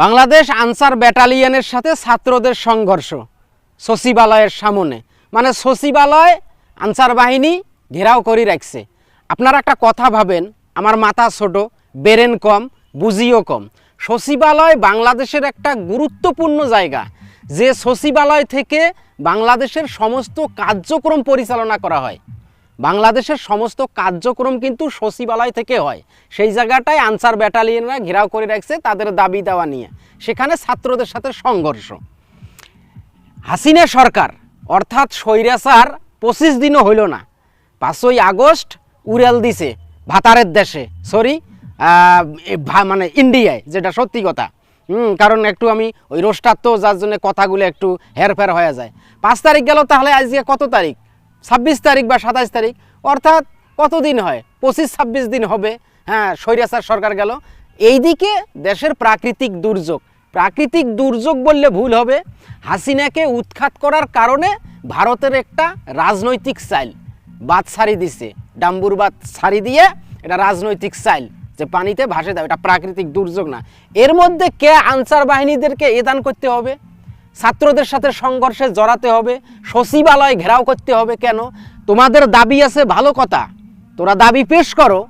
বাংলাদেশ আনসার ব্যাটালিয়নের সাথে ছাত্রদের সংঘর্ষ, সচিবালয়ের সামনে। মানে সচিবালয়, আনসার বাহিনী ঘেরাও করে রাখছে। আপনারা একটা কথা ভাবেন, আমার মাথা ছোট, বেরেন কম, বুঝিও কম। সচিবালয় বাংলাদেশের একটা গুরুত্বপূর্ণ জায়গা। যে সচিবালয় থেকে বাংলাদেশের সমস্ত কার্যক্রম পরিচালনা করা হয় বাংলাদেশের সমস্ত কার্যক্রম কিন্তু সচিবালয় থেকে হয়। সেই জায়গাটায় আনসার ব্যাটালিয়নরা ঘেরাও করে রাখছে তাদের দাবি দেওয়া নিয়ে। সেখানে ছাত্রদের সাথে সংঘর্ষ। হাসিনা সরকার, অর্থাৎ স্বৈরাচার পঁচিশ দিনও হইল না। পাঁচই আগস্ট উড়াল দিছে ভাতারের দেশে সরি মানে ইন্ডিয়ায়, যেটা সত্যি কথা। হুম, কারণ একটু আমি ওই রোস্টার তো যার জন্য কথাগুলো একটু হেরফের হয়ে যায়। পাঁচ তারিখ গেল তাহলে আজকে কত তারিখ? ছাব্বিশ তারিখ বা সাতাইশ তারিখ, অর্থাৎ কতদিন হয়? পঁচিশ, ছাব্বিশ দিন হবে। হ্যাঁ স্বৈরাচার সরকার গেল। এইদিকে দেশের প্রাকৃতিক দুর্যোগ। প্রাকৃতিক দুর্যোগ বললে ভুল হবে। হাসিনাকে উৎখাত করার কারণে ভারতের একটা রাজনৈতিক চাইল বাদ সারি দিছে। ডাম্বুর বাদ সারি দিয়ে এটা রাজনৈতিক চাইল যে পানিতে ভাসে দেয়। এটা প্রাকৃতিক দুর্যোগ না। এর মধ্যে কে আনসার বাহিনীদেরকে এদান করতে হবে? ছাত্রদের সাথে সংঘর্ষে জড়াতে হবে, সচিবালয় ঘেরাও করতে হবে কেন? তোমাদের দাবি আছে, ভালো কথা। তোরা দাবি পেশ করো।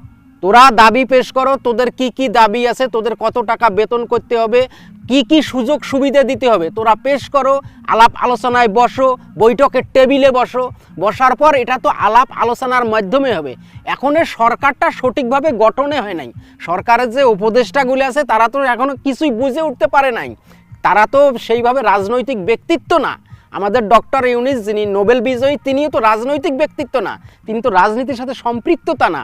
তোরা দাবি পেশ করো, তোদের কি কি দাবি আছে, তোদের কত টাকা বেতন করতে হবে, কি কি সুযোগ সুবিধা দিতে হবে, তোরা পেশ করো, আলাপ আলোচনায় বসো, বৈঠকের টেবিলে বসো। বসার পর এটা তো আলাপ আলোচনার মাধ্যমে হবে। এখনের সরকারটা সঠিকভাবে গঠনে হয় নাই। সরকারের যে উপদেষ্টাগুলি আছে, তারা তো এখনও কিছুই বুঝে উঠতে পারে নাই। তারা তো সেইভাবে রাজনৈতিক ব্যক্তিত্ব না। আমাদের ডক্টর ইউনিস যিনি নোবেল বিজয়ী, তিনিও তো রাজনৈতিক ব্যক্তিত্ব না। তিনি তো রাজনীতির সাথে সম্পৃক্ততা না।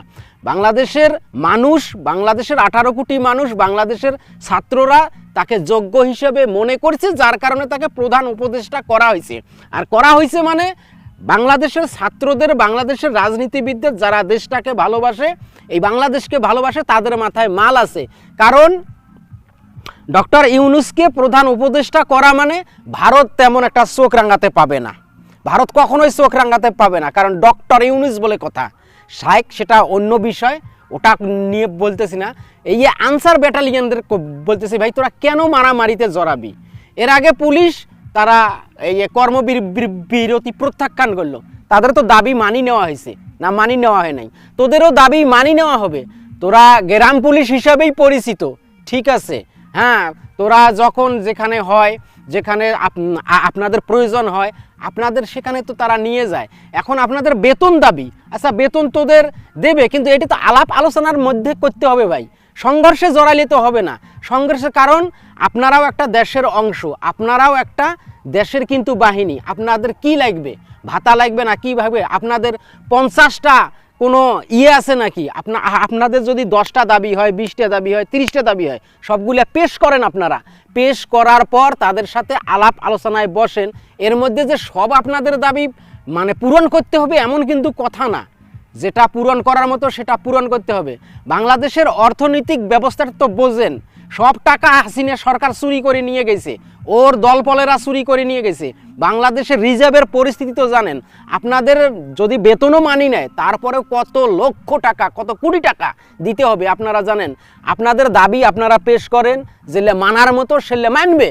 বাংলাদেশের মানুষ, বাংলাদেশের আঠারো কোটি মানুষ, বাংলাদেশের ছাত্ররা তাকে যোগ্য হিসেবে মনে করছে, যার কারণে তাকে প্রধান উপদেষ্টা করা হয়েছে। আর করা হয়েছে মানে বাংলাদেশের ছাত্রদের, বাংলাদেশের রাজনীতিবিদদের যারা দেশটাকে ভালোবাসে, এই বাংলাদেশকে ভালোবাসে, তাদের মাথায় মাল আছে। কারণ ডক্টর ইউনুসকে প্রধান উপদেষ্টা করা মানে ভারত তেমন একটা চোখ রাঙাতে পাবে না। ভারত কখনোই চোখ রাঙাতে পাবে না, কারণ ডক্টর ইউনুস বলে কথা। শাইক সেটা অন্য বিষয়, ওটা নিয়ে বলতেছি না। এই যে আনসার ব্যাটালিয়ানদের বলতেছি, ভাই, তোরা কেন মারামারিতে জড়াবি? এর আগে পুলিশ, তারা এই যে কর্মবিরতি প্রত্যাখ্যান করল। তাদের তো দাবি মানি নেওয়া হয়েছে, না মানি নেওয়া হয় নাই। তোদেরও দাবি মানি নেওয়া হবে। তোরা গ্রাম পুলিশ হিসাবেই পরিচিত, ঠিক আছে। হ্যাঁ তোরা যখন যেখানে হয়, যেখানে আপনাদের প্রয়োজন হয়, আপনাদের সেখানে তো তারা নিয়ে যায়। এখন আপনাদের বেতন দাবি। আচ্ছা বেতন তোদের দেবে, কিন্তু এটি তো আলাপ আলোচনার মধ্যে করতে হবে ভাই। সংঘর্ষে জড়াইলে তো হবে না। সংঘর্ষের কারণ, আপনারাও একটা দেশের অংশ। আপনারাও একটা দেশের কিন্তু বাহিনী। আপনাদের কি লাগবে? ভাতা লাগবে না কীভাবে আপনাদের পঞ্চাশটা কোনো ইয়ে আছে নাকি? আপনা আপনাদের যদি দশটা দাবি হয়, বিশটা দাবি হয়, তিরিশটা দাবি হয়, সবগুলো পেশ করেন আপনারা। পেশ করার পর তাদের সাথে আলাপ আলোচনায় বসেন। এর মধ্যে যে সব আপনাদের দাবি মানে পূরণ করতে হবে এমন কিন্তু কথা না। যেটা পূরণ করার মতো সেটা পূরণ করতে হবে। বাংলাদেশের অর্থনৈতিক ব্যবস্থাটা তো বোঝেন। সব টাকা হাসিনা সরকার চুরি করে নিয়ে গেছে। ওর দলপলেরা চুরি করে নিয়ে গেছে। বাংলাদেশের রিজার্ভের পরিস্থিতি তো জানেন, আপনাদের যদি বেতনও মানি নেয়, তারপরেও কত লক্ষ টাকা, কত কোটি টাকা দিতে হবে আপনারা জানেন। আপনাদের দাবি আপনারা পেশ করেন যেলে মানার মতো সেলে মানবে।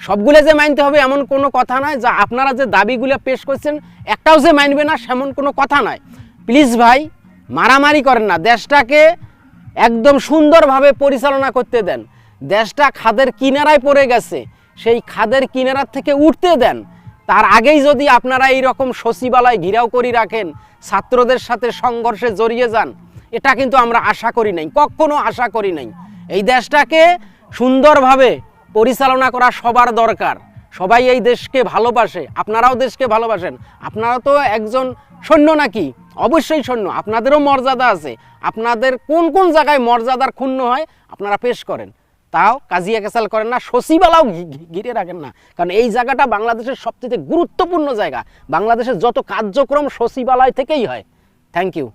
সবগুলো যে মানতে হবে এমন কোনো কথা নয়, যা আপনারা যে দাবিগুলো পেশ করছেন, একটাও যে মানবে না, সেমন কোনো কথা নয়। প্লিজ ভাই, মারামারি করেন না। দেশটাকে একদম সুন্দরভাবে পরিচালনা করতে দেন। দেশটা খাদের কিনারায় পড়ে গেছে। সেই খাদের কিনারার থেকে উঠতে দেন। তার আগেই যদি আপনারা এই রকম সচিবালয় ঘিরাও করে রাখেন, ছাত্রদের সাথে সংঘর্ষে জড়িয়ে যান, এটা কিন্তু আমরা আশা করি নাই, কখনো আশা করি নাই। এই দেশটাকে সুন্দরভাবে পরিচালনা করা সবার দরকার। সবাই এই দেশকে ভালোবাসে। আপনারাও দেশকে ভালোবাসেন। আপনারা তো একজন সৈন্য নাকি? অবশ্যই সৈন্য আপনাদেরও মর্যাদা আছে। আপনাদের কোন কোন জায়গায় মর্যাদার ক্ষুণ্ণ হয়, আপনারা পেশ করেন। তাও কাজিয়া কেসাল করেন না সচিবালাও ঘিরে রাখেন না। কারণ এই জায়গাটা বাংলাদেশের সবচেয়ে গুরুত্বপূর্ণ জায়গা। বাংলাদেশের যত কার্যক্রম সচিবালয় থেকেই হয়। Thank you